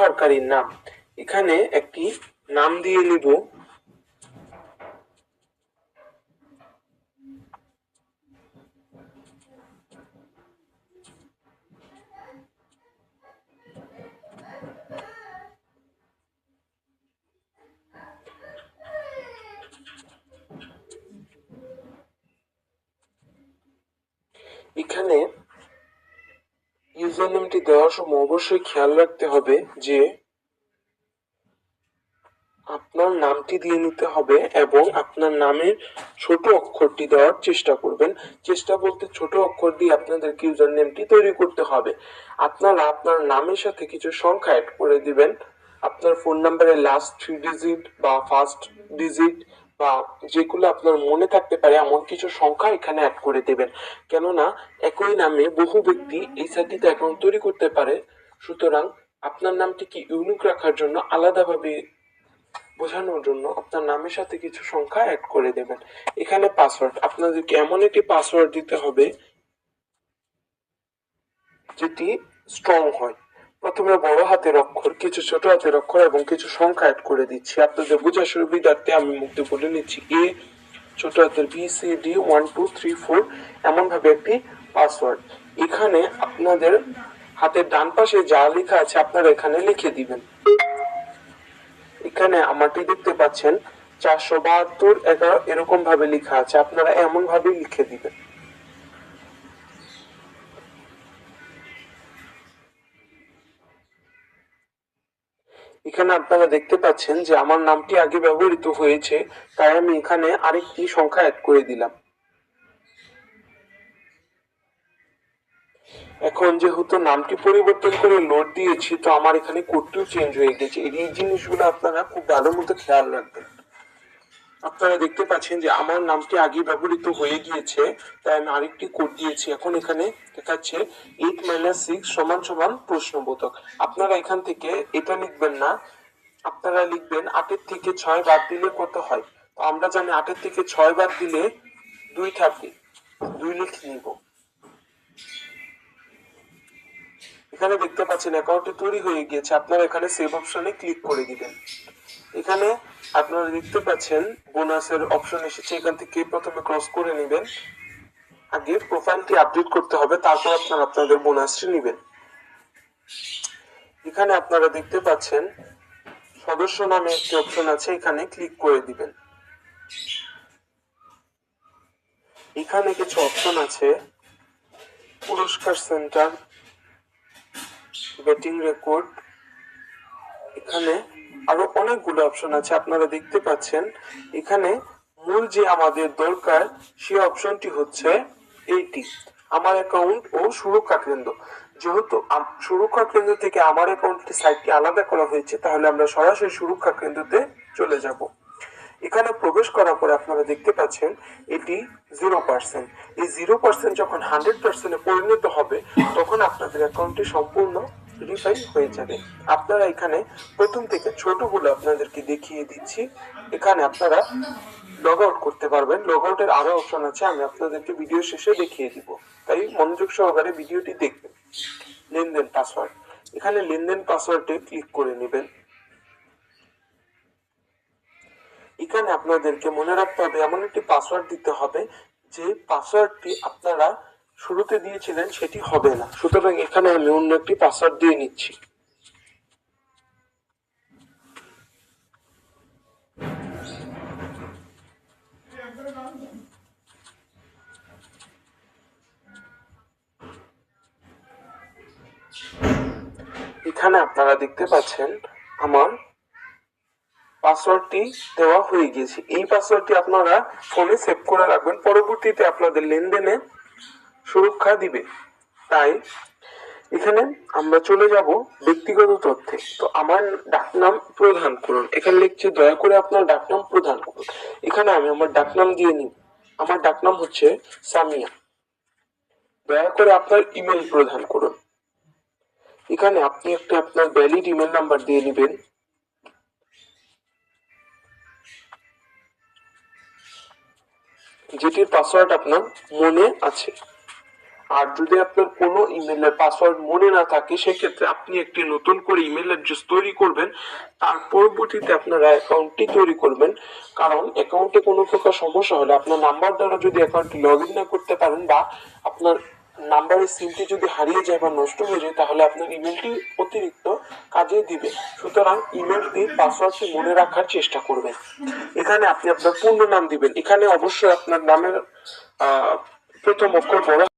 ব্যবহারকারীর নাম। এখানে একটি নাম দিয়ে নিব। এখানে নেমটি দেওয়ার সময় অবশ্যই খেয়াল রাখতে হবে যে আপনার নামটি দিয়ে নিতে হবে এবং আপনার নামের ছোট অক্ষরটি দেওয়ার চেষ্টা করবেন। চেষ্টা বলতে ছোট অক্ষর দিয়ে আপনাদেরকে ইউজার নেমটি তৈরি করতে হবে। আপনারা আপনার নামের সাথে কিছু সংখ্যা অ্যাড করে দিবেন। আপনার ফোন নাম্বারের লাস্ট থ্রি ডিজিট বা ফার্স্ট ডিজিট বা যেগুলো আপনার মনে থাকতে পারে, এমন কিছু সংখ্যা এখানে অ্যাড করে দেবেন। কেননা, একই নামে বহু ব্যক্তি এই সাইটটিতে অ্যাকাউন্ট তৈরি করতে পারে। সুতরাং আপনার নামটিকে ইউনিক রাখার জন্য, আলাদাভাবে বোঝানোর জন্য আপনার নামের সাথে কিছু সংখ্যা অ্যাড করে দেবেন। এখানে পাসওয়ার্ড আপনাদেরকে এমন একটি পাসওয়ার্ড দিতে হবে, যেটি স্ট্রং হয়। প্রথমে বড় হাতের অক্ষর, কিছু ছোট হাতের অক্ষর এবং কিছু সংখ্যা অ্যাড করে দিচ্ছি। আপনাদের বোঝার সুবিধার্থে আমি মুখে বলে নিচ্ছি। এ ছোট হাতের B C D one two three four এমন ভাবে একটি পাসওয়ার্ড এখানে আপনাদের হাতের ডান পাশে যা লেখা আছে আপনারা এখানে লিখে দিবেন। এখানে আমারটি দেখতে পাচ্ছেন, চারশো বাহাত্তর এগারো এরকম ভাবে লেখা আছে। আপনারা এমন ভাবে লিখে দিবেন। এখানে আপনারা দেখতে পাচ্ছেন যে আমার নামটি আগে ব্যবহৃত হয়েছে, তাই আমি এখানে আরেকটি সংখ্যা অ্যাড করে দিলাম। এখন যেহেতু নামটি পরিবর্তন করে লোড দিয়েছি, তো আমার এখানে কোডটিও চেঞ্জ হয়ে গেছে। এই জিনিসগুলো আপনারা খুব ভালো মতো খেয়াল রাখবেন। আপনারা দেখতে পাচ্ছেন যে আমার নামটি আগে ব্যবহৃত হয়ে গিয়েছে, তাই আমি আরেকটি কোড দিয়েছি। এখন এখানে দেখাচ্ছে এইট মাইনাস সিক্স সমান সমান প্রশ্নবোধক। আপনারা এখান থেকে এটা লিখবেন না। আপনারা লিখবেন আটের থেকে ছয় বাদ দিলে কত হয়? তো আমরা জানি আটের থেকে ছয় বাদ দিলে দুই থাকে। দুই লিখে নিব। এখানে দেখতে পাচ্ছেন অ্যাকাউন্টটি তৈরি হয়ে গিয়েছে। আপনারা এখানে সেভ অপশনে ক্লিক করে দিবেন। এখানে আপনারা দেখতে পাচ্ছেন বোনাসের অপশন এসেছে। এখান থেকে প্রথমে ক্রস করে নেবেন। আগে প্রোফাইলটি আপডেট করতে হবে, তারপর আপনারা আপনাদের বোনাসটি নেবেন। এখানে আপনারা দেখতে পাচ্ছেন, সদস্য নামে একটি অপশন আছে, এখানে ক্লিক করে দিবেন। এখানে কিছু অপশন আছে, পুরস্কার সেন্টার বেটিং রেকর্ড এখানে আরও অনেকগুলো অপশন আছে, আপনারা দেখতে পাচ্ছেন। এখানে মূল যে আমাদের দরকার সেই অপশনটি হচ্ছে এইটি আমার অ্যাকাউন্ট ও সুরক্ষা কেন্দ্র। যেহেতু সুরক্ষা কেন্দ্র থেকে আমার অ্যাকাউন্টটি সাইটটি আলাদা করা হয়েছে, তাহলে আমরা সরাসরি সুরক্ষা কেন্দ্রতে চলে যাব। এখানে প্রবেশ করার পরে আপনারা দেখতে পাচ্ছেন, এটি জিরো পার্সেন্ট এই জিরো পার্সেন্ট যখন হান্ড্রেড পার্সেন্টে পরিণত হবে, তখন আপনাদের অ্যাকাউন্টটি সম্পূর্ণ ভেরিফাই হয়ে যাবে। আপনারা এখানে প্রথম থেকে ছোটগুলো আপনাদেরকে দেখিয়ে দিচ্ছি। এখানে আপনারা লগ আউট করতে পারবেন। লগ আউটের আরও অপশন আছে, আমি আপনাদেরকে ভিডিও শেষে দেখিয়ে দিব। তাই মনোযোগ সহকারে ভিডিওটি দেখবেন। লেনদেন পাসওয়ার্ড এখানে লেনদেন পাসওয়ার্ডে ক্লিক করে নেবেন। এখানে আপনাদেরকে মনে রাখতে হবে, এমন একটি পাসওয়ার্ড দিতে হবে যে পাসওয়ার্ডটি আপনারা শুরুতে দিয়েছিলেন সেটি হবে না। সুতরাং এখানে আমি অন্য একটি পাসওয়ার্ড দিয়ে নিচ্ছি। এখানে আপনারা দেখতে পাচ্ছেন আমার পাসওয়ার্ডটি দেওয়া হয়ে গিয়েছে। এই পাসওয়ার্ডটি আপনারা ফোনে সেভ করে রাখবেন। পরবর্তীতে আপনাদের লেনদেনে সুরক্ষা দিবে। তাই এখানে আমরা চলে যাব ব্যক্তিগত তথ্যে। তো আমার ডাকনাম প্রধান করুন। এখানে লিখছে, দয়া করে আপনার ডাকনাম প্রধান করুন। এখানে আমি আমার ডাকনাম দিয়ে নিই। আমার ডাকনাম হচ্ছে সামিয়া। দয়া করে আপনার ইমেল প্রদান করুন। এখানে আপনি একটা আপনার ভ্যালিড ইমেল নাম্বার দিয়ে নেবেন। যেটির পাসওয়ার্ড আপনার মনে আছে। আর যদি আপনার কোনো ইমেলের পাসওয়ার্ড মনে না থাকে, সেক্ষেত্রে আপনি একটি নতুন করে ইমেল অ্যাড্রেস তৈরি করবেন। তার পরবর্তীতে আপনারা অ্যাকাউন্টটি তৈরি করবেন। কারণ অ্যাকাউন্টে কোনো প্রকার সমস্যা হলে আপনার নাম্বার দ্বারা যদি অ্যাকাউন্টটি লগ ইন না করতে পারেন বা আপনার নাম্বারের সিমটি যদি হারিয়ে যায় বা নষ্ট হয়ে যায়, তাহলে আপনার ইমেলটি অতিরিক্ত কাজে দিবে। সুতরাং ইমেলটির পাসওয়ার্ডটি মনে রাখার চেষ্টা করবেন। এখানে আপনি আপনার পূর্ণ নাম দিবেন। এখানে অবশ্যই আপনার নামের প্রথম অক্ষর বড়